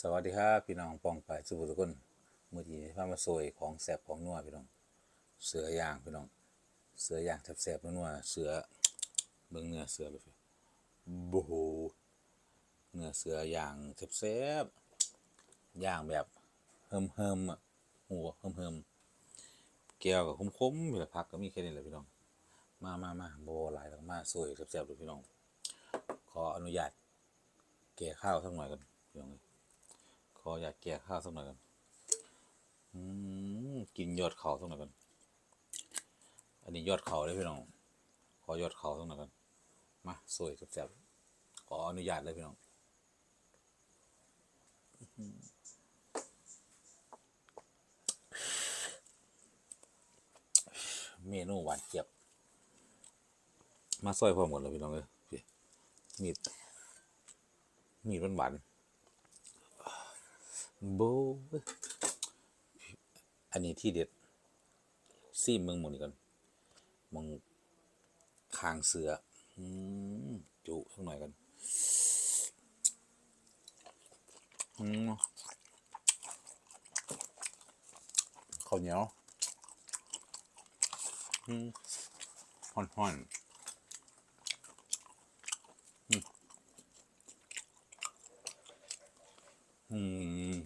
สวัสดีครับพี่น้องปองไปสุภุทุกคนมือดีพามาโซยของแสบของนัวพี่น้อง เสือย่างพี่น้อง เสือย่างแสบๆนัวเสือเบิ่งเนื้อเสือไปบูโหเนื้อเสือย่างแสบๆย่างแบบเฮิมเฮิมๆอะหัวเฮิมเฮิมแก้วกับคมๆพี่ละพักก็มีแค่นี้แหละพี่น้อง มามามาโบหลายแล้วมาโซยแสบๆเลยพี่น้อง ขออนุญาตแก่ข้าวสักหน่อยกันพี่น้องเอ้ย ออยากแก่ข้าวสักหน่อยกันอืมกินยอดเขาสักหน่อยกัน อันนี้ยอดเขาเลยพี่น้อง ขอยอดเขาสักหน่อยกัน มาสวยแซ่บขออนุญาตเลยพี่น้องเมนูหวานเจี๊ยบ มาซอยพร้อมกันเลยพี่น้องเลยพี่มีดมีดหวาน โบอันนี้ที่เด็ดซีมเมืองหมุนก่อนมองคางเสืออืมจุสักหน่อยกันอืมข้าวเหนียวอืมห่อนๆอืมอืม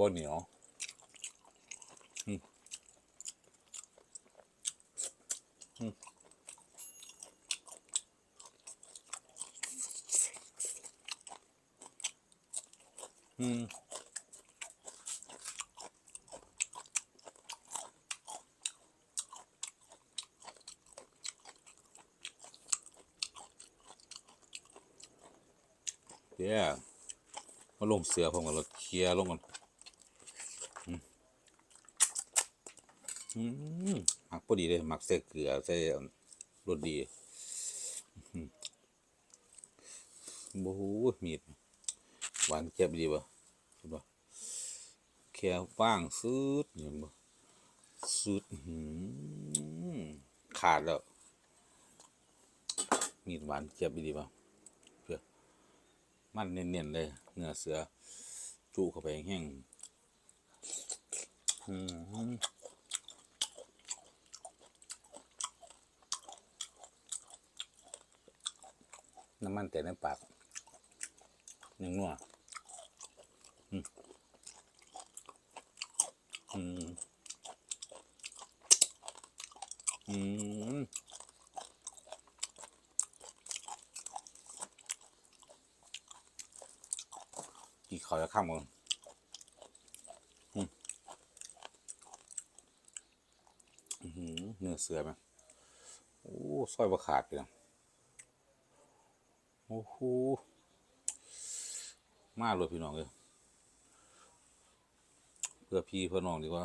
บนเหนียวอืมเดี๋ยวมาลงเสือผมกันเราเคลียร์ลงกัน อืม หมักพอดีเลยหมักใส่เกลือใส่รสดีโอ้โหมีดหวานเจ็บดีป่ะเห็นป่ะแค่ว่างซืดเห็นป่ะซืดขาดแล้วมีดหวานเจ็บดีป่ะเพื่อมันเนียนๆเลยเนื้อเสือจุเข้าไปแห้งอืม น้ำมันแต่ในปากยังนัวอืมอืมอืมกี่ขาจะข้ามกันอืมเนื้อเสือไหมโอ้ซอยบะขาดเลยนะ โอ้โหมาเลยพี่น้องเลยเพื่อพี่เพื่อน้องดีกว่า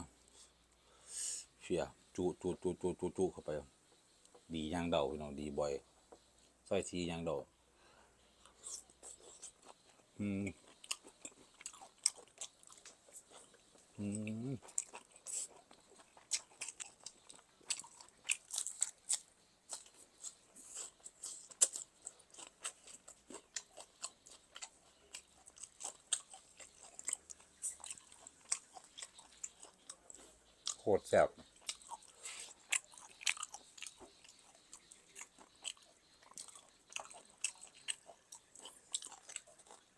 เชียจูจูจูจูจูจูเข้าไป ดีย่างเดาพี่น้องดีบ่อยสร้อยทีย่างเดาอืมอืม คตรแซ่บ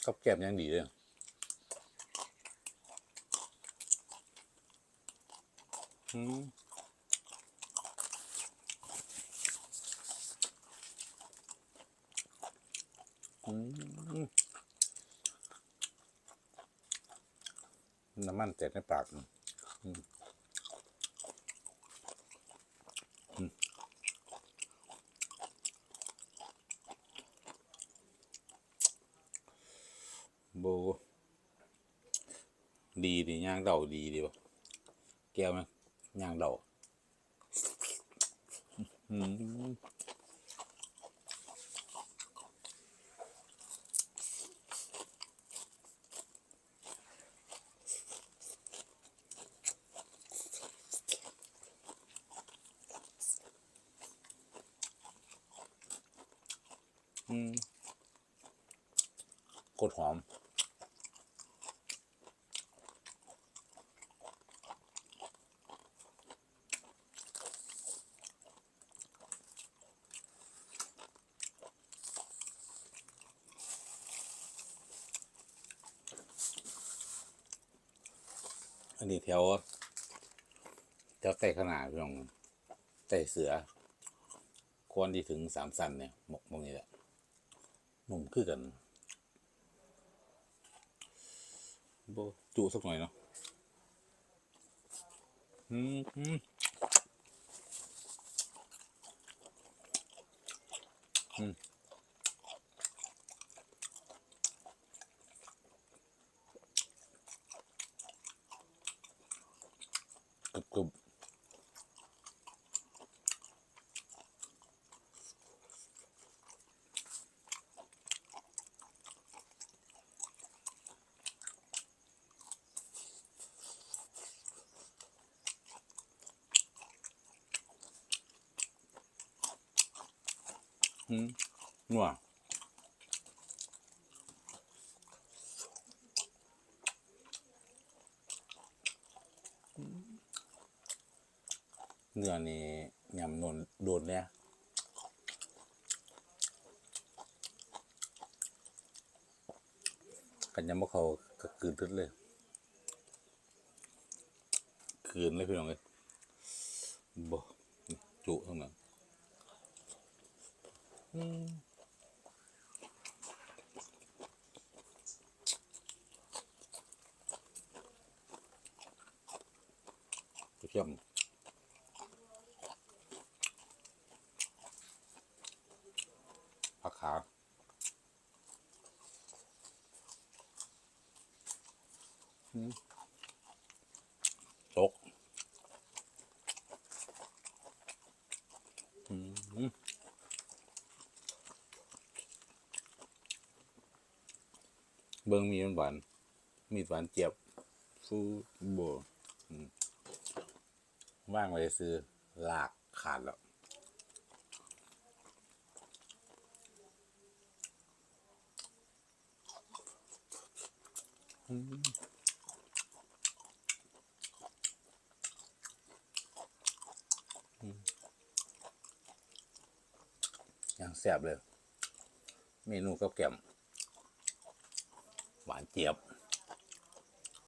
กับแกล้มยังดีเลยอืมอืมน้ำมันเจ็ดในปากโบดีดีย่างเดาดีดีบ่แก้วนะย่างเดาอืมกดหอม อันนี้แถวแถวใต้ขนาดพี่น้องใต้เสือควรที่ถึงสามสันเนี่ยหมกหมกนี่แหละหนุ่มคือกันโบจุสักหน่อยเนาะอืมอืม กรุบกรุบอืมนัว เนื้อนี่ยำนวลโดนเนี่ยกันยำบ่เขาก็คืนทึดเลยคืนเลยพี่น้องเลยบ่จุทั้งนั้นเทียมผัก ขาอืมตกอืมเบิ้งมีมันหวานมีหวานเจี๊ยบฟูโบอืมว่างไว้ซื้อลากขาดแล้ว อย่างแซ่บเลย เมนูกับแกมหวานเจี๊ยบ